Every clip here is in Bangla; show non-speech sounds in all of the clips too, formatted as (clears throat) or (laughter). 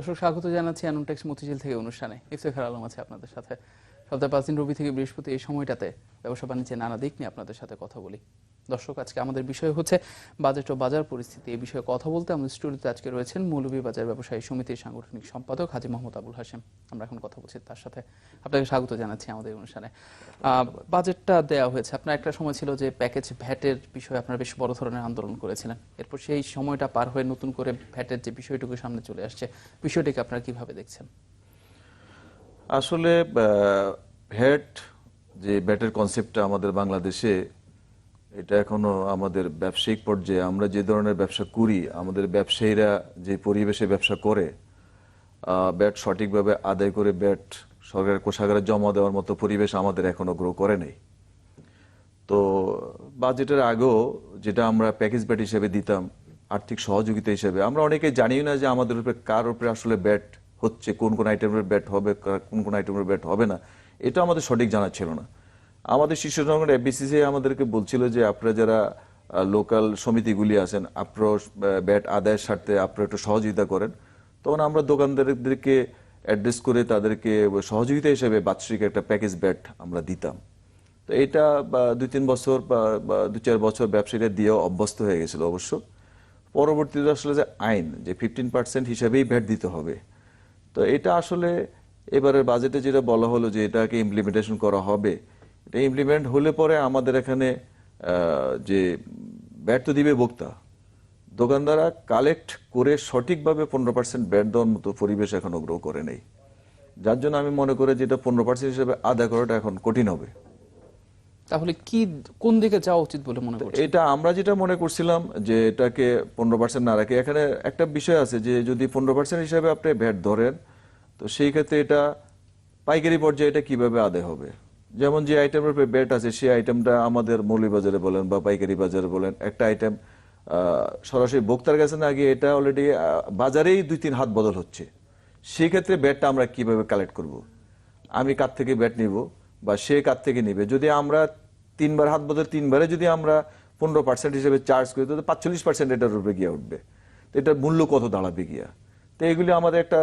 দর্শক, স্বাগত জানাচ্ছি আনুনটেক্স মতিঝিল থেকে অনুষ্ঠানে। ইফতেখার আলম আছে আপনাদের সাথে। সপ্তাহে পাঁচ দিন রবি থেকে বৃহস্পতি এই সময়টাতে ব্যবসা বাণিজ্যে নানা দিক নিয়ে আপনাদের সাথে কথা বলি। দর্শক, আজকে আমাদের বিষয় হচ্ছে বাজেট ও বাজার পরিস্থিতি। এই বিষয়ে কথা বলতে আমাদের স্টুডিওতে আজকে রয়েছেন মৌলভী বাজার ব্যবসায়ী সমিতির সাংগঠনিক সম্পাদক হাজি মোহাম্মদ আবুল হাসেম আমরা এখন কথা বলছি তার সাথে। আপনাকে স্বাগত জানাচ্ছি আমাদের অনুষ্ঠানে। বাজেটটা দেওয়া হয়েছে। আপনার একটা সময় ছিল যে প্যাকেজ ভ্যাটের বিষয়ে আপনারা বেশ বড় ধরনের আন্দোলন করেছিলেন। এরপর সেই সময়টা পার হয়ে নতুন করে ভ্যাটের যে বিষয়টুকু সামনে চলে আসছে, বিষয়টিকে আপনারা কীভাবে দেখছেন? আসলে ভ্যাট যে ব্যাটের কনসেপ্টটা আমাদের বাংলাদেশে এটা এখনও আমাদের ব্যবসায়িক পর্যায়ে, আমরা যে ধরনের ব্যবসা করি, আমাদের ব্যবসায়ীরা যে পরিবেশে ব্যবসা করে ব্যাট সঠিকভাবে আদায় করে ব্যাট সরকারের কোষাগারে জমা দেওয়ার মতো পরিবেশ আমাদের এখনও গ্রো করে নেই। তো বাজেটের আগেও যেটা আমরা প্যাকেজ ব্যাট হিসেবে দিতাম, আর্থিক সহযোগিতা হিসেবে, আমরা অনেকে জানিও না যে আমাদের উপরে কার উপরে আসলে ব্যাট হচ্ছে, কোন কোন আইটেমের ব্যাট হবে কোন কোন আইটেমের ব্যাট হবে না, এটা আমাদের সঠিক জানা ছিল না। আমাদের শীর্ষ সংগঠন এফবিসিসি আমাদেরকে বলছিল যে আপনারা যারা লোকাল সমিতিগুলি আছেন আপনারা ব্যাট আদায়ের স্বার্থে আপনারা একটু সহযোগিতা করেন। তখন আমরা দোকানদারদেরকে অ্যাড্রেস করে তাদেরকে সহযোগিতা হিসেবে বাৎসরিক একটা প্যাকেজ ব্যাট আমরা দিতাম। তো এটা দুই তিন বছর, বা দু চার বছর ব্যবসায়ীরা দিয়েও অভ্যস্ত হয়ে গেছিল অবশ্য। পরবর্তীতে আসলে যে আইন, যে ফিফটিন পার্সেন্ট হিসাবেই ভ্যাট দিতে হবে। তো এটা আসলে এবারের বাজেটে যেটা বলা হলো যে এটাকে ইমপ্লিমেন্টেশন করা হবে এটা ইমপ্লিমেন্ট হলে পরে আমাদের এখানে যে ব্যাট তো দিবে ভোক্তা দোকানদাররা কালেক্ট করে সঠিকভাবে পনেরো পার্সেন্ট ব্যাট দেওয়ার মতো পরিবেশ এখনও গ্রো করে নেই। যার জন্য আমি মনে করি যে এটা পনেরো পার্সেন্ট হিসেবে আদায় করাটা এখন কঠিন হবে। তাহলে কি কোন দিকে যাওয়া উচিত বলে মনে করছেন? এটা আমরা যেটা মনে করছিলাম যে এটাকে পনেরো পার্সেন্ট না রাখে এখানে একটা বিষয় আছে যে যদি পনেরো পার্সেন্ট হিসাবে আপনি ভ্যাট ধরেন তো সেই ক্ষেত্রে এটা পাইকারি পর্যায়ে এটা কীভাবে আদায় হবে? যেমন যে আইটেমের উপরে ব্যাট আছে, সেই আইটেমটা আমাদের মৌলভীবাজারে বলেন বা পাইকারি বাজারে বলেন, একটা আইটেম সরাসরি ভোক্তার কাছে না গিয়ে এটা অলরেডি বাজারেই দুই তিন হাত বদল হচ্ছে। সেই ক্ষেত্রে ব্যাটটা আমরা কীভাবে কালেক্ট করব? আমি কার থেকে ব্যাট নিব বা সে কার থেকে নিবে? যদি আমরা তিনবার হাত বদল তিনবারে যদি আমরা পনেরো পার্সেন্ট হিসেবে চার্জ করি তো পাঁচচল্লিশ পার্সেন্ট এটার উপরে গিয়ে উঠবে। তো এটার মূল্য কত দাঁড়াবে গিয়া? তো এগুলি আমাদের একটা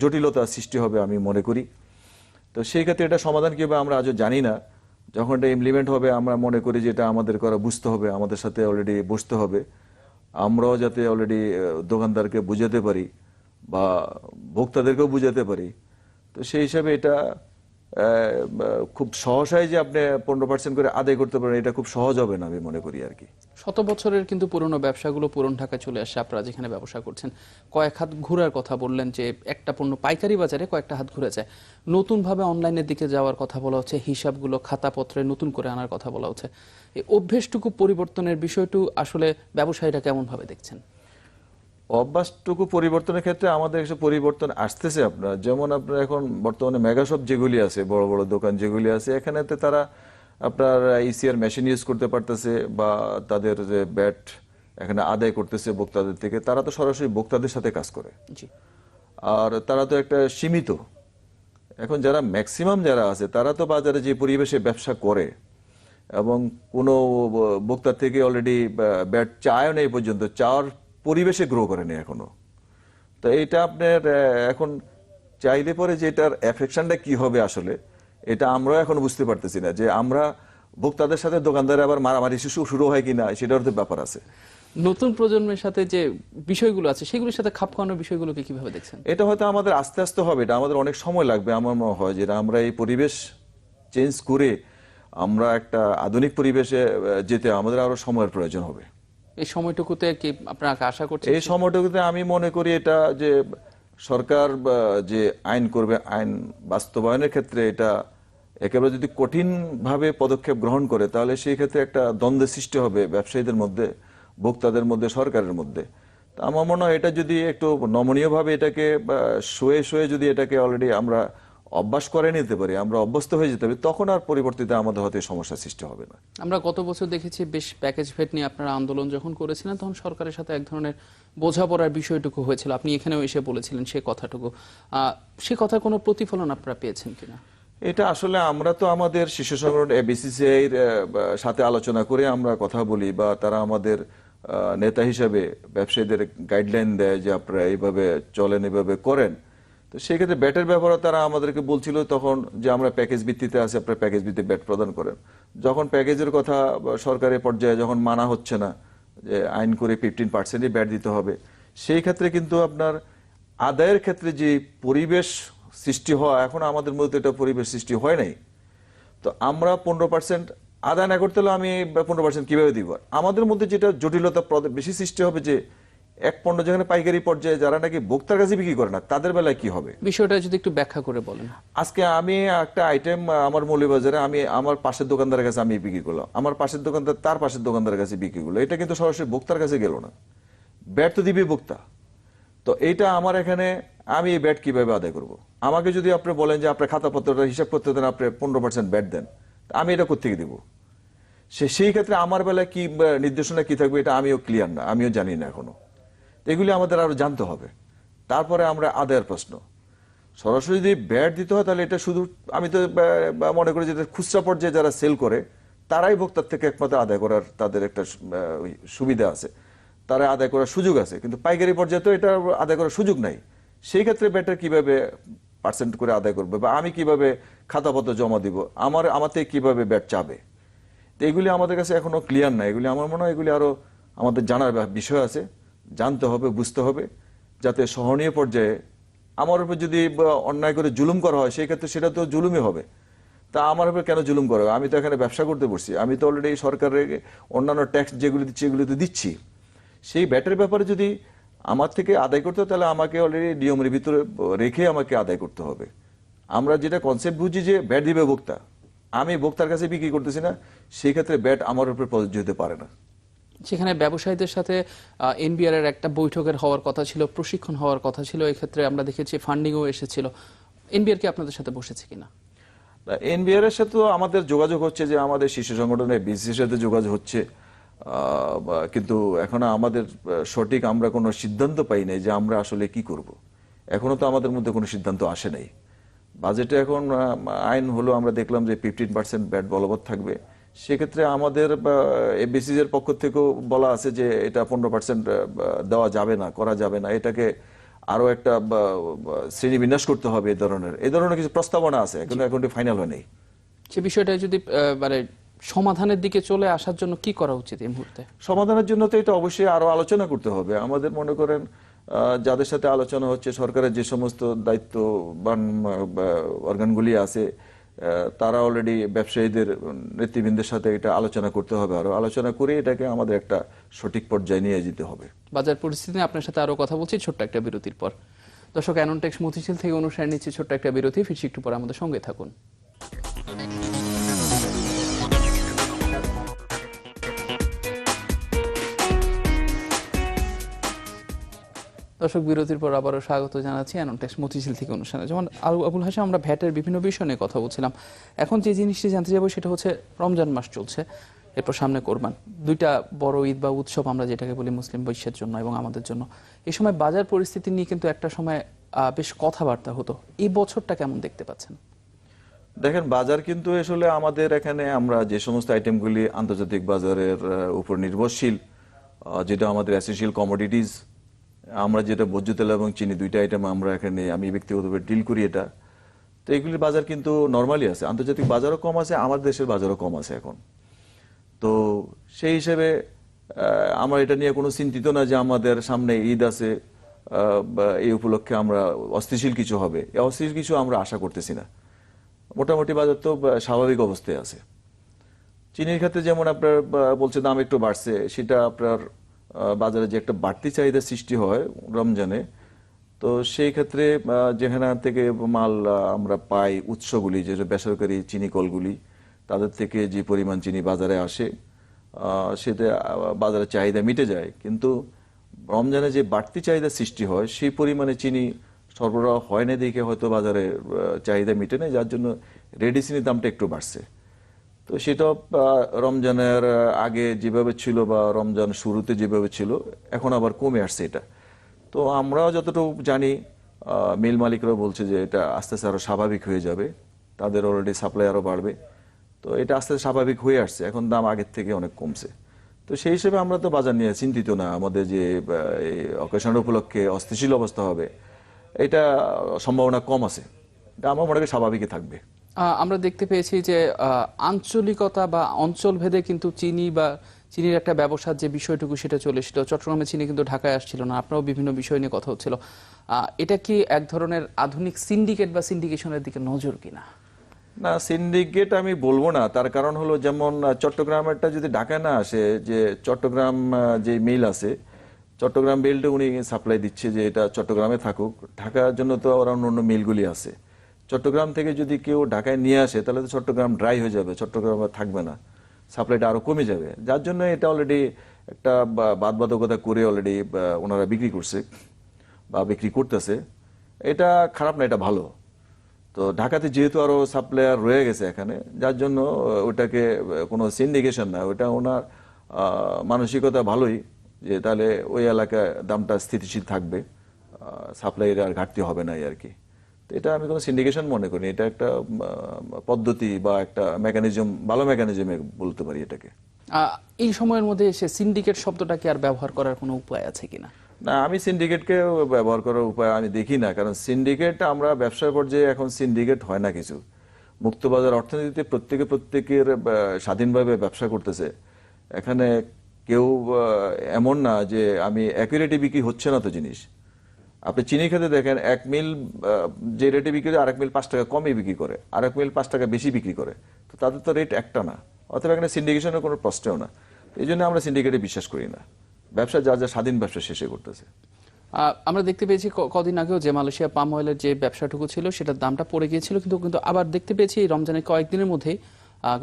জটিলতা সৃষ্টি হবে আমি মনে করি। তো সেই ক্ষেত্রে এটা সমাধান কীভাবে আমরা আজও জানি না। যখন এটা ইমপ্লিমেন্ট হবে, আমরা মনে করি যে এটা আমাদের করা বুঝতে হবে, আমাদের সাথে অলরেডি বসতে হবে। আমরাও যাতে অলরেডি দোকানদারকে বুঝাতে পারি বা ভোক্তাদেরকেও বুঝাতে পারি। তো সেই হিসাবে এটা খুব সহসাই যে আপনি পনেরো পার্সেন্ট করে আদায় করতে পারেন, এটা খুব সহজ হবে না আমি মনে করি আর কি। শত বছরের কিন্তু পুরনো ব্যবসাগুলো পুরন ঢাকায় চলে আসছে আপনারা যেখানে ব্যবসা করছেন। কয়েক হাত ঘোরার কথা বললেন যে একটা পণ্য পাইকারি বাজারে কয়েকটা হাত ঘুরে যায়। নতুনভাবে অনলাইনের দিকে যাওয়ার কথা বলা হচ্ছে, হিসাবগুলো খাতাপত্রে নতুন করে আনার কথা বলা হচ্ছে। এই অভ্যেসটুকু পরিবর্তনের বিষয়টু আসলে ব্যবসায়ীরা কেমনভাবে দেখছেন? অভ্যাসটুকু পরিবর্তনের ক্ষেত্রে আমাদের কিছু পরিবর্তন আসতেছে আপনার। যেমন আপনার এখন বর্তমানে মেগাশপ যেগুলি আছে বড় বড় দোকান যেগুলি আছে এখানেতে তারা আপনার ইসিআর মেশিন ইউজ করতে পারতেছে বা তাদের যে ব্যাট এখানে আদায় করতেছে ভোক্তাদের থেকে তারা তো সরাসরি ভোক্তাদের সাথে কাজ করে। আর তারা তো একটা সীমিত। এখন যারা ম্যাক্সিমাম যারা আছে তারা তো বাজারে যে পরিবেশে ব্যবসা করে এবং কোনো ভোক্তার থেকে অলরেডি ব্যাট চায়ও নেই পর্যন্ত চাওয়ার পরিবেশে গ্রো করেনি এখনও। তো এটা আপনার এখন চাইলে পরে যে এটার অ্যাফেকশনটা কি হবে আসলে এটা আমরাও এখন বুঝতে পারতেছি না যে আমরা ভোক্তাদের সাথে দোকানদারে আবার মারামারি শিশু শুরু হয় কিনা সেটার তো ব্যাপার আছে। নতুন প্রজন্মের সাথে যে বিষয়গুলো আছে সেগুলোর সাথে খাপ খাওয়ানোর বিষয়গুলোকে কীভাবে দেখছেন? এটা হয়তো আমাদের আস্তে আস্তে হবে এটা আমাদের অনেক সময় লাগবে আমার মনে হয় যে আমরা এই পরিবেশ চেঞ্জ করে আমরা একটা আধুনিক পরিবেশে যেতে আমাদের আরও সময়ের প্রয়োজন হবে। এই সময়টুকুতে কি আপনাকে আশা করছেন এই সময়টুকুতে আমি মনে করি এটা যে সরকার যে আইন করবে, আইন বাস্তবায়নের ক্ষেত্রে এটা একেবারে যদি কঠিন ভাবে পদক্ষেপ গ্রহণ করে, তাহলে সেই ক্ষেত্রে একটা দ্বন্দ্বের সৃষ্টি হবে ব্যবসায়ীদের মধ্যে, ভোক্তাদের মধ্যে, সরকারের মধ্যে। আমার মনে হয় এটা যদি একটু নমনীয়ভাবে এটাকে শুয়ে শুয়ে যদি এটাকে অলরেডি আমরা অভ্যাস করে নিতে পারি আমরা অভ্যস্ত হয়ে যেতে পারি তখন আর পরিবর্তিতে আমাদের হয়তো এই সমস্যার সৃষ্টি হবে না। আমরা গত বছর দেখেছি বেশ প্যাকেজ ভেট নিয়ে আপনারা আন্দোলন যখন করেছিলেন তখন সরকারের সাথে এক ধরনের বোঝাপড়ার বিষয়টুকু হয়েছিল। আপনি এখানেও এসে বলেছিলেন সে কথাটুকু। সে কথার কোনো প্রতিফলন আপনারা পেয়েছেন কিনা? এটা আসলে আমরা তো আমাদের শিশু সংগঠন এবিসিসিআই সাথে আলোচনা করে আমরা কথা বলি বা তারা আমাদের নেতা হিসাবে ব্যবসায়ীদের গাইডলাইন দেয় যে আপনারা এইভাবে চলেন এইভাবে করেন। তো সেই ক্ষেত্রে ব্যাটের ব্যাপারে তারা আমাদেরকে বলছিল তখন যে আমরা প্যাকেজ ভিত্তিতে আছে, আপনারা প্যাকেজ ভিত্তিতে ব্যাট প্রদান করেন। যখন প্যাকেজের কথা সরকারের পর্যায়ে যখন মানা হচ্ছে না, যে আইন করে ফিফটিন পার্সেন্টই ব্যাট দিতে হবে, সেই ক্ষেত্রে কিন্তু আপনার আদায়ের ক্ষেত্রে যে পরিবেশ সৃষ্টি হওয়া, এখন আমাদের মধ্যে এটা পরিবেশ সৃষ্টি হয় নাই। তো আমরা পনেরো পার্সেন্ট আদায় না করতে হলে আমি পনেরো পার্সেন্ট কীভাবে দিব? আমাদের মধ্যে যেটা জটিলতা বেশি সৃষ্টি হবে যে এক পণ্য যেখানে পাইকারি পর্যায়ে যারা নাকি ভোক্তার কাছে বিক্রি করে না তাদের বেলায় কি হবে? বিষয়টা যদি একটু ব্যাখ্যা করে বলেন। আজকে আমি একটা আইটেম আমার মৌলবাজারে আমি আমার পাশের দোকানদারের কাছে আমি বিক্রি করলাম। আমার পাশের দোকানদার তার পাশের দোকানদারের কাছে বিক্রি করল। এটা কিন্তু সরাসরি ভোক্তার কাছে গেল না। ব্যাট তো দিবে ভোক্তা। তো এইটা আমার এখানে আমি এই ব্যাট কীভাবে আদায় করব? আমাকে যদি আপনি বলেন যে আপনার খাতাপত্রটা হিসাব করতে দেন আপনি পনেরো পার্সেন্ট ব্যাট দেন আমি এটা কোথেকে দিব? সে সেই ক্ষেত্রে আমার বেলায় কি নির্দেশনা কি থাকবে এটা আমিও ক্লিয়ার না আমিও জানি না এখনও। এগুলি আমাদের আরও জানতে হবে। তারপরে আমরা আদায়ের প্রশ্ন। সরাসরি যদি ব্যাট দিতে হয়, তাহলে এটা শুধু আমি তো মনে করি যে এটা খুচরা পর্যায়ে যারা সেল করে, তারাই ভোক্তার থেকে একমাত্র আদায় করার তাদের একটা সুবিধা আছে। তারা আদায় করার সুযোগ আছে, কিন্তু পাইকারি পর্যায়ে তো এটা আদায় করার সুযোগ নাই। সেই ক্ষেত্রে ব্যাটটা কীভাবে পার্সেন্ট করে আদায় করবে বা আমি কীভাবে খাতাপত্র জমা দিব, আমার থেকে কীভাবে ব্যাট চাবে? তো এগুলি আমাদের কাছে এখনও ক্লিয়ার না এগুলি আমার মনে হয় এগুলি আরও আমাদের জানার বিষয় আছে। জানতে হবে, বুঝতে হবে, যাতে সহনীয় পর্যায়ে আমার উপর যদি অন্যায় করে জুলুম করা হয়, সেই ক্ষেত্রে সেটা তো জুলুমই হবে। তা আমার উপর কেন জুলুম করা? আমি তো এখানে ব্যবসা করতে বসছি। আমি তো অলরেডি সরকারের অন্যান্য ট্যাক্স যেগুলি দিচ্ছি এগুলি তো দিচ্ছি। সেই ব্যাটের ব্যাপারে যদি আমার থেকে আদায় করতে তাহলে আমাকে অলরেডি নিয়মের ভিতরে রেখে আমাকে আদায় করতে হবে। আমরা যেটা কনসেপ্ট বুঝি যে ব্যাট দিবে ভোক্তা। আমি ভোক্তার কাছে বিক্রি করতেছি না, সেই ক্ষেত্রে ব্যাট আমার উপর প্রযোজ্য হতে পারে না। সেখানে ব্যবসায়ীদের সাথে এনবিআর এর একটা বৈঠকের হওয়ার কথা ছিল, প্রশিক্ষণ হওয়ার কথা ছিল এই ক্ষেত্রে আমরা দেখেছি ফান্ডিংও এসেছিল। এনবিআর কি আপনাদের সাথে বসেছে কিনা? এনবিআর এর সাথে আমাদের যোগাযোগ হচ্ছে যে, আমাদের শিশু সংগঠনের বিসির সাথে যোগাযোগ হচ্ছে। কিন্তু এখনও আমাদের সঠিক আমরা কোনো সিদ্ধান্ত পাই নাই যে আমরা আসলে কি করব। এখনও তো আমাদের মধ্যে কোনো সিদ্ধান্ত আসে নাই। বাজেটে এখন আইন হলো আমরা দেখলাম যে ফিফটিন পার্সেন্ট ব্যাট বলবৎ থাকবে। সেক্ষেত্রে আমাদের এবিসিস এর পক্ষ থেকেও বলা আছে যে এটা পনেরো পার্সেন্ট দেওয়া যাবে না করা যাবে না। এটাকে আরও একটা শ্রেণি বিন্যাস করতে হবে এই ধরনের। এই ধরনের কিছু প্রস্তাবনা আছে কিন্তু এখন ফাইনাল হয় নাই সে বিষয়টা যদি মানে সমাধানের দিকে চলে আসার জন্য কি করা উচিত এই মুহূর্তে? সমাধানের জন্য তো এটা অবশ্যই আরও আলোচনা করতে হবে। আমাদের মনে করেন যাদের সাথে আলোচনা হচ্ছে সরকারের যে সমস্ত দায়িত্ববান অর্গানগুলি আছে তারা অলরেডি ব্যবসায়ীদের নেতৃবৃন্দের সাথে এটা আলোচনা করতে হবে আরও। আলোচনা করে এটাকে আমাদের একটা সঠিক পর্যায়ে নিয়ে যেতে হবে। বাজার পরিস্থিতি আপনার সাথে আরও কথা বলছি ছোট্ট একটা বিরতির পর। দর্শক অ্যানন্টেক্স মতিঝিল থেকে অনুষ্ঠান নিচ্ছে ছোট্ট একটা বিরতি। ফিরছি একটু পর আমাদের সঙ্গে থাকুন। দর্শক বিরতির পর আবারও স্বাগত জানাচ্ছি অ্যানন্টেক্স মতিঝিল থেকে অনুষ্ঠানে। যেমন আবু- আবুল হাসান আমরা ভ্যাটের বিভিন্ন বিষয় নিয়ে কথা বলছিলাম। এখন যে জিনিসটি জানতে যাব সেটা হচ্ছে রমজান মাস চলছে। এরপর সামনে কোরবান। দুইটা বড় ঈদ বা উৎসব আমরা যেটাকে বলি মুসলিম বৈশ্যের জন্য এবং আমাদের জন্য। এই সময় বাজার পরিস্থিতি নিয়ে কিন্তু একটা সময় বেশ কথাবার্তা হতো। এই বছরটা কেমন দেখতে পাচ্ছেন? দেখেন, বাজার কিন্তু আসলে আমাদের এখানে আমরা যে সমস্ত আইটেমগুলি আন্তর্জাতিক বাজারের উপর নির্ভরশীল যেটা আমাদের অ্যাসেন্সিয়াল কমোডিটিস আমরা যেটা ভোজ্য তেল এবং চিনি দুইটা আইটেম আমরা এখানে আমি ব্যক্তিগতভাবে ডিল করি এটা। তো এগুলির বাজার কিন্তু নর্মালি আছে। আন্তর্জাতিক বাজারও কম আছে, আমাদের দেশের বাজারও কম আছে এখন। তো সেই হিসেবে আমরা এটা নিয়ে কোনো চিন্তিত না যে আমাদের সামনে ঈদ আছে এই উপলক্ষে আমরা অস্থিতিশীল কিছু হবে। অস্থিতিশীল কিছু আমরা আশা করতেছি না। মোটামুটি বাজার তো স্বাভাবিক অবস্থায় আছে। চিনির ক্ষেত্রে যেমন আপনার বলছে দাম একটু বাড়ছে, সেটা আপনার বাজারে যে একটা বাড়তি চাহিদা সৃষ্টি হয় রমজানে, তো সেই ক্ষেত্রে যেখানে থেকে মাল আমরা পাই উৎসগুলি, যে বেসরকারি চিনি কলগুলি, তাদের থেকে যে পরিমাণ চিনি বাজারে আসে সেটা বাজারে চাহিদা মিটে যায়। কিন্তু রমজানে যে বাড়তি চাহিদা সৃষ্টি হয়, সেই পরিমাণে চিনি সরবরাহ হয় না দেখে হয়তো বাজারে চাহিদা মিটে নেই, যার জন্য রেডি চিনির দামটা একটু বাড়ছে। তো সেটা রমজানের আগে যেভাবে ছিল বা রমজান শুরুতে যেভাবে ছিল, এখন আবার কমে আসছে এটা। তো আমরাও যতটুকু জানি মিল মালিকরাও বলছে যে এটা আস্তে আস্তে আরও স্বাভাবিক হয়ে যাবে, তাদের অলরেডি সাপ্লাই আরও বাড়বে। তো এটা আস্তে আস্তে স্বাভাবিক হয়ে আসছে, এখন দাম আগের থেকে অনেক কমছে। তো সেই হিসেবে আমরা তো বাজার নিয়ে চিন্তিত না, আমাদের যে এই অকেশন উপলক্ষে অস্থিতিশীল অবস্থা হবে, এটা সম্ভাবনা কম আছে। এটা আমার মনে করি স্বাভাবিকই থাকবে। আমরা দেখতে পেয়েছি যে আঞ্চলিকতা বা অঞ্চল ভেদে কিন্তু চিনি বা চিনির একটা ব্যবসার যে বিষয়টুকু সেটা চলে এসেছিল। চট্টগ্রামে চিনি কিন্তু ঢাকায় আসছিল না, আপনারাও বিভিন্ন বিষয় নিয়ে কথা হচ্ছিল। এটা কি এক ধরনের আধুনিক সিন্ডিকেট বা সিন্ডিকেশনের দিকে নজর কিনা? না সিন্ডিকেট আমি বলব না। তার কারণ হলো যেমন চট্টগ্রামেরটা যদি ঢাকায় না আসে, যে চট্টগ্রাম যে মিল আছে, চট্টগ্রাম মিলটা উনি সাপ্লাই দিচ্ছে যে এটা চট্টগ্রামে থাকুক। ঢাকার জন্য তো ওরা অন্য অন্য মিলগুলি আছে। চট্টগ্রাম থেকে যদি কেউ ঢাকায় নিয়ে আসে, তাহলে তো চট্টগ্রাম ড্রাই হয়ে যাবে, চট্টগ্রাম আর থাকবে না। সাপ্লাইটা আরও কমে যাবে। যার জন্য এটা অলরেডি একটা বাদ বাধকতা করে অলরেডি ওনারা বিক্রি করছে বা বিক্রি করতেছে। এটা খারাপ না, এটা ভালো। তো ঢাকাতে যেহেতু আরও সাপ্লায়ার রয়ে গেছে এখানে, যার জন্য ওটাকে কোনো সিন্ডিকেশন না, ওটা ওনার মানসিকতা ভালোই, যে তাহলে ওই এলাকায় দামটা স্থিতিশীল থাকবে সাপ্লাইয়ের আর ঘাটতি হবে না আর কি। তো এটা আমি কোনো সিন্ডিকেশন মনে করি এটা একটা পদ্ধতি বা একটা মেকানিজম ভালো মেকানিজমে বলতে পারি এটাকে। এই সময়ের মধ্যে এসে সিন্ডিকেট শব্দটাকে আর ব্যবহার করার কোনো উপায় আছে কিনা? না আমি সিন্ডিকেটকে ব্যবহার করার উপায় আমি দেখি না কারণ সিন্ডিকেট আমরা ব্যবসার পর্যায়ে এখন সিন্ডিকেট হয় না কিছু। মুক্তবাজার অর্থনীতিতে প্রত্যেকে প্রত্যেকের স্বাধীনভাবে ব্যবসা করতেছে। এখানে কেউ এমন না যে আমি একই রেটে বিক্রি হচ্ছে না তো জিনিস। আপনি চিনি খেতে দেখেন, এক মিল যে রেটে বিক্রি করে আরেক মিল পাঁচ টাকা কমে বিক্রি করে। আরেক মিল পাঁচ টাকা বেশি বিক্রি করে। তো তাদের তো রেট একটা না। অথবা এখানে সিন্ডিকেশনের কোনো প্রশ্নও না। এই জন্য আমরা সিন্ডিকেটে বিশ্বাস করি না। ব্যবসা যা যা স্বাধীন ব্যবসা শেষে করতেছে। আমরা দেখতে পেয়েছি কদিন আগেও যে মালয়েশিয়া পাম অয়েলের যে ব্যবসাটুকু ছিল, সেটার দামটা পড়ে গিয়েছিল, কিন্তু কিন্তু আবার দেখতে পেয়েছি রমজানের কয়েকদিনের মধ্যেই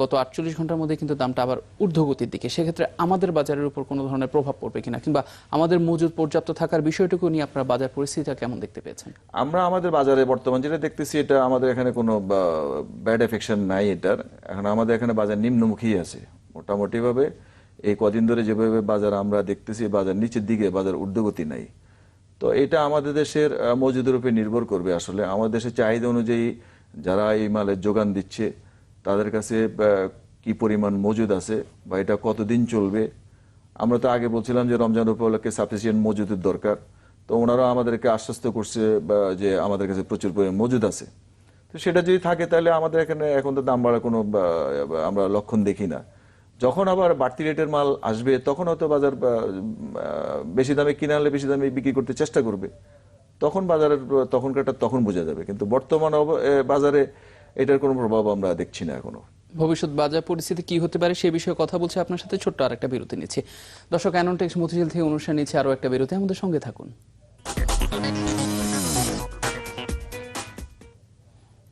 গত আটচল্লিশ ঘণ্টার মধ্যে কিন্তু দামটা আবার ঊর্ধ্বগতির দিকে। সেক্ষেত্রে আমাদের বাজারের উপর কোনো ধরনের প্রভাব পড়বে কিনা কিংবা আমাদের মজুদ পর্যাপ্ত থাকার বিষয়টুকু নিয়ে আপনারা বাজার পরিস্থিতিটা কেমন দেখতে পেয়েছেন? আমরা আমাদের বাজারে বর্তমান যেটা দেখতেছি, এটা আমাদের এখানে কোনো ব্যাড এফেকশন নাই এটার। এখন আমাদের এখানে বাজার নিম্নমুখী আছে। মোটামুটিভাবে এই কদিন ধরে যেভাবে বাজার আমরা দেখতেছি, বাজার নিচের দিকে বাজার ঊর্ধ্বগতি নাই। তো এটা আমাদের দেশের মজুদের উপর নির্ভর করবে। আসলে আমাদের দেশের চাহিদা অনুযায়ী যারা এই মালের যোগান দিচ্ছে তাদের কাছে কি পরিমাণ মজুদ আছে, বা এটা কতদিন চলবে? আমরা তো আগে বলছিলাম যে রমজান উপলক্ষে সাফিসিয়েন্ট মজুদের দরকার। তো ওনারা আমাদেরকে আশ্বস্ত করছে যে আমাদের কাছে প্রচুর পরিমাণ মজুদ আছে। তো সেটা যদি থাকে তাহলে আমাদের এখানে এখন তো দাম বাড়ার কোনো আমরা লক্ষণ দেখি না। যখন আবার বাড়তি রেটের মাল আসবে, তখন হয়তো বাজার বেশি দামে কিনে আনলে বেশি দামে বিক্রি করতে চেষ্টা করবে। তখন বাজারের তখনকারটা তখন বোঝা যাবে। কিন্তু বর্তমান বাজারে এটার কোনো প্রভাব আমরা দেখছি না এখনও। ভবিষ্যৎ বাজার পরিস্থিতি কি হতে পারে সে বিষয়ে কথা বলছে আপনার সাথে, ছোট্ট আর একটা বিরতি নিচ্ছি। দর্শক অ্যানন্টেক্স মতিঝিল থেকে অনুষ্ঠান নিচ্ছে আরও একটা বিরতি, আমাদের সঙ্গে থাকুন।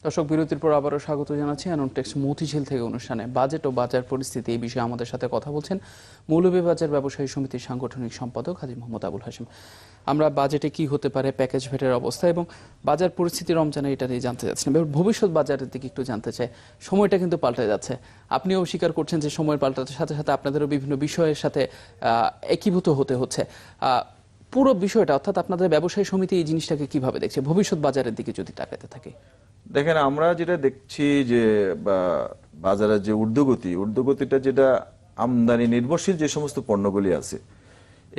দর্শক, বিরতির পর আবারও স্বাগত জানাচ্ছি অ্যানন্টেক্স মতিঝিল থেকে অনুষ্ঠানে। বাজেট ও বাজার পরিস্থিতি এই বিষয়ে আমাদের সাথে কথা বলছেন মৌলভীবাজার ব্যবসায়ী সমিতির সাংগঠনিক সম্পাদক হাজি মোহাম্মদ আবুল হাসিম আমরা বাজেটে কি হতে পারে, প্যাকেজ ভেটের অবস্থা এবং বাজার পরিস্থিতি রমজানে এটা নিয়ে জানতে চাচ্ছেন এবার ভবিষ্যৎ বাজারের দিকে একটু জানতে চাই। সময়টা কিন্তু পাল্টে যাচ্ছে। আপনিও স্বীকার করছেন যে সময় পাল্টাতে সাথে সাথে আপনাদেরও বিভিন্ন বিষয়ের সাথে একীভূত হতে হচ্ছে। পুরো বিষয়টা অর্থাৎ আপনাদের ব্যবসায়ী সমিতি এই জিনিসটাকে কীভাবে দেখছে? ভবিষ্যৎ বাজারের দিকে যদি তাকাতে থাকে। দেখেন, আমরা যেটা দেখছি যে বাজারের যে ঊর্ধ্বগতি, ঊর্ধ্বগতিটা যেটা আমদানি নির্ভরশীল যে সমস্ত পণ্যগুলি আছে,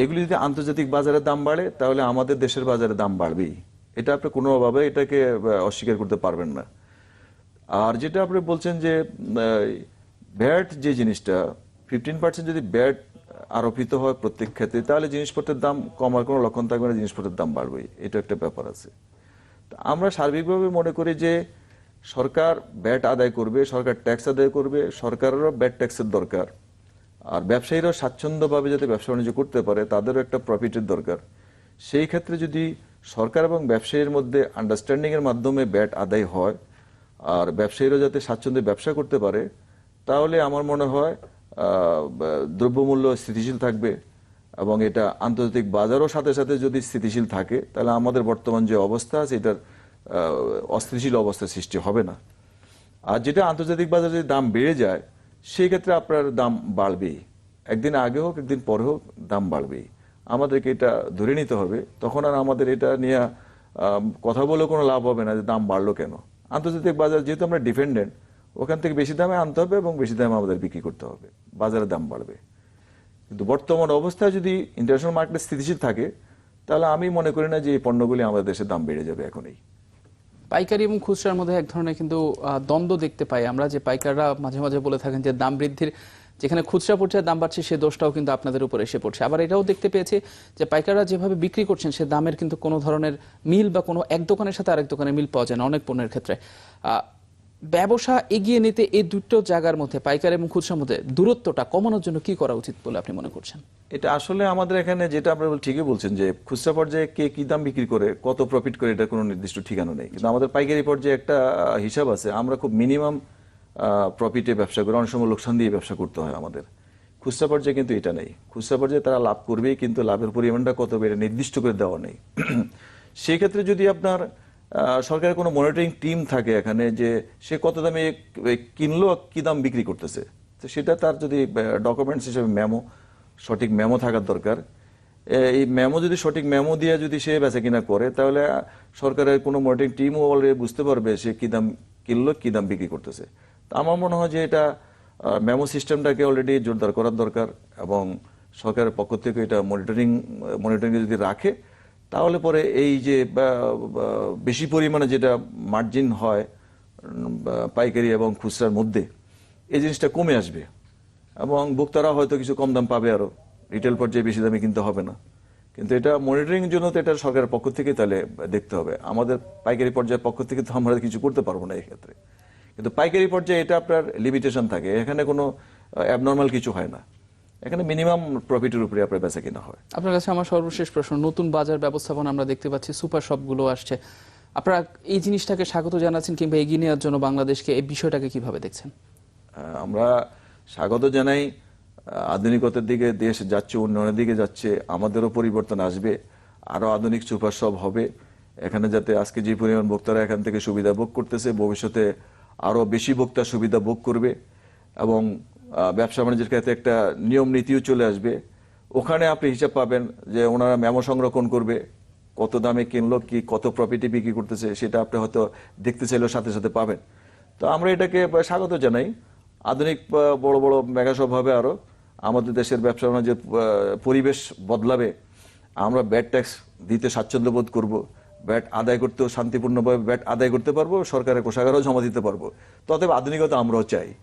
এগুলি যদি আন্তর্জাতিক বাজারে দাম বাড়ে, তাহলে আমাদের দেশের বাজারে দাম বাড়বেই। এটা আপনি কোনোভাবে এটাকে অস্বীকার করতে পারবেন না। আর যেটা আপনি বলছেন যে ব্যাট যে জিনিসটা ফিফটিন পার্সেন্ট যদি ব্যাট আরোপিত হয় প্রত্যেক ক্ষেত্রে, তাহলে জিনিসপত্রের দাম কমার কোনো লক্ষণ থাকবে না, জিনিসপত্রের দাম বাড়বেই। এটা একটা ব্যাপার আছে। আমরা সার্বিকভাবে মনে করি যে সরকার ব্যাট আদায় করবে, সরকার ট্যাক্স আদায় করবে, সরকারেরও ব্যাট ট্যাক্সের দরকার। আর ব্যবসায়ীরাও স্বাচ্ছন্দ্যভাবে যাতে ব্যবসা বাণিজ্য করতে পারে, তাদেরও একটা প্রফিটের দরকার। সেই ক্ষেত্রে যদি সরকার এবং ব্যবসায়ীর মধ্যে আন্ডারস্ট্যান্ডিংয়ের মাধ্যমে ব্যাট আদায় হয়, আর ব্যবসায়ীরা যাতে স্বাচ্ছন্দ্যে ব্যবসা করতে পারে, তাহলে আমার মনে হয় দ্রব্যমূল্য স্থিতিশীল থাকবে। এবং এটা আন্তর্জাতিক বাজারও সাথে সাথে যদি স্থিতিশীল থাকে, তাহলে আমাদের বর্তমান যে অবস্থা আছে, এটার অস্থিতিশীল অবস্থার সৃষ্টি হবে না। আর যেটা আন্তর্জাতিক বাজারে যদি দাম বেড়ে যায়, সেই ক্ষেত্রে আপনার দাম বাড়বেই। একদিন আগে হোক, একদিন পরে হোক, দাম বাড়বেই। আমাদেরকে এটা ধরে নিতে হবে। তখন আর আমাদের এটা নিয়ে কথা বলে কোনো লাভ হবে না যে দাম বাড়লো কেন। আন্তর্জাতিক বাজার যেহেতু আমরা ডিপেন্ডেন্ট, ওখান থেকে বেশি দামে আনতে হবে এবং বেশি দামে আমাদের বিক্রি করতে হবে। বাজারে দাম বাড়বে। কিন্তু বর্তমান অবস্থায় যদি ইন্টারন্যাশনাল মার্কেটে স্থিতিশীল থাকে, তাহলে আমি মনে করি না যে এই পণ্যগুলি আমাদের দেশের দাম বেড়ে যাবে এখনই। পাইকারি এবং খুচরার মধ্যে এক ধরনের কিন্তু দ্বন্দ্ব দেখতে পাই আমরা যে পাইকাররা মাঝে মাঝে বলে থাকেন যে দাম বৃদ্ধির, যেখানে খুচরা পর্যায়ে দাম বাড়ছে, সে দোষটাও কিন্তু আপনাদের উপর এসে পড়ছে। আবার এটাও দেখতে পেয়েছে যে পাইকাররা যেভাবে বিক্রি করছেন, সে দামের কিন্তু কোনো ধরনের মিল বা কোনো এক দোকানের সাথে আরেক দোকানে মিল পাওয়া যায় না অনেক পণ্যের ক্ষেত্রে। ব্যবসা এগিয়ে নিতে এই দুটো জায়গার মধ্যে পাইকারি এবং খুচরার মধ্যে দূরত্বটা কমানোর জন্য কি করা উচিত বলে আপনি মনে করছেন? এটা আসলে আমাদের এখানে যেটা আপনারা ঠিকই বলছেন যে খুচরা পর্যায়ে কে কি দাম বিক্রি করে, কত প্রফিট করে এটা কোনো নির্দিষ্ট ঠিকানা নেই। কিন্তু আমাদের পাইকারি পর্যায়ে একটা হিসাব আছে, আমরা খুব মিনিমাম প্রফিটে ব্যবসা করি, অনেক সময় লোকসান দিয়ে ব্যবসা করতে হয় আমাদের। খুচরা পর্যায়ে কিন্তু এটা নেই। খুচরা পর্যায়ে তারা লাভ করবেই, কিন্তু লাভের পরিমাণটা কত বেড়ে নির্দিষ্ট করে দেওয়া নেই। (clears throat) সেক্ষেত্রে যদি আপনার সরকারের কোনো মনিটরিং টিম থাকে এখানে যে সে কত দামে কিনলো, কি দাম বিক্রি করতেছে? তো সেটা তার যদি ডকুমেন্টস হিসেবে মেমো সঠিক মেমো থাকার দরকার। এই মেমো যদি সঠিক মেমো দিয়ে যদি সে বেচা কিনা করে, তাহলে সরকারের কোনো মনিটরিং টিমও অলরেডি বুঝতে পারবে সে কি দাম কিনলো, কি দাম বিক্রি করতেছে। তো আমার মনে হয় যে এটা মেমো সিস্টেমটাকে অলরেডি জোরদার করার দরকার এবং সরকারের পক্ষ থেকে এটা মনিটরিং মনিটরিং যদি রাখে তাহলে পরে এই যে বেশি পরিমাণে যেটা মার্জিন হয় পাইকারি এবং খুচরার মধ্যে, এই জিনিসটা কমে আসবে। এবং ভোক্তারা হয়তো কিছু কম দাম পাবে আরও রিটেল পর্যায়ে বেশি দামে কিনতে হবে না। কিন্তু এটা মনিটরিং জন্য তো এটা সরকারের পক্ষ থেকে তাহলে দেখতে হবে। আমাদের পাইকারি পর্যায়ের পক্ষ থেকে তো আমরা কিছু করতে পারব না এক্ষেত্রে। কিন্তু পাইকারি পর্যায়ে এটা আপনার লিমিটেশন থাকে। এখানে কোনো অ্যাবনর্মাল কিছু হয় না। এখানে মিনিমাম প্রফিটের উপরে আপনার বেচা কিনা হয়। আপনার কাছে আমার সর্বশেষ প্রশ্ন নতুন বাজার ব্যবস্থাপনা আমরা দেখতে পাচ্ছি সুপার শপগুলো আসছে। আপনারা এই জিনিসটাকে স্বাগত জানাচ্ছেন কিংবা এগিয়ে নেওয়ার জন্য বাংলাদেশকে এই বিষয়টাকে কীভাবে দেখছেন? আমরা স্বাগত জানাই আধুনিকতার দিকে দেশ যাচ্ছে উন্নয়নের দিকে যাচ্ছে আমাদেরও পরিবর্তন আসবে আরও আধুনিক সুপার শপ হবে। এখানে যাতে আজকে যে পরিমাণ ভোক্তারা এখান থেকে সুবিধা ভোগ করতেছে ভবিষ্যতে আরও বেশি ভোক্তা সুবিধা ভোগ করবে এবং ব্যবসা বাণিজ্যের ক্ষেত্রে একটা নিয়ম নীতিও চলে আসবে। ওখানে আপনি হিসাব পাবেন যে ওনারা মেমো সংরক্ষণ করবে কত দামে কিনলো কি কত প্রফিটে বিক্রি করতেছে সেটা আপনি হয়তো দেখতে চাইলেও সাথে সাথে পাবেন। তো আমরা এটাকে স্বাগত জানাই। আধুনিক বড় বড় মেগাশপ হবে আরও। আমাদের দেশের ব্যবসা বাণিজ্যের আহ, পরিবেশ বদলাবে। আমরা ব্যাট ট্যাক্স দিতে স্বাচ্ছন্দ্য বোধ করব। ব্যাট আদায় করতেও শান্তিপূর্ণভাবে ব্যাট আদায় করতে পারব সরকারের কোষাগারও জমা দিতে পারব। ততএব আধুনিকতা আমরাও চাই।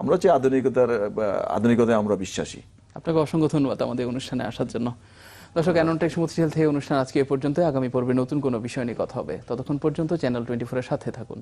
আমরা হচ্ছে আধুনিকতার আধুনিকতায় আমরা বিশ্বাসী। আপনাকে অসংখ্য ধন্যবাদ আমাদের অনুষ্ঠানে আসার জন্য। দর্শক অ্যানন্টেক্স মতিঝিল থেকে অনুষ্ঠান আজকে এ পর্যন্ত আগামী পর্বে নতুন কোনো বিষয় নিয়ে কথা হবে। ততক্ষণ পর্যন্ত চ্যানেল টোয়েন্টি ফোরের সাথে থাকুন।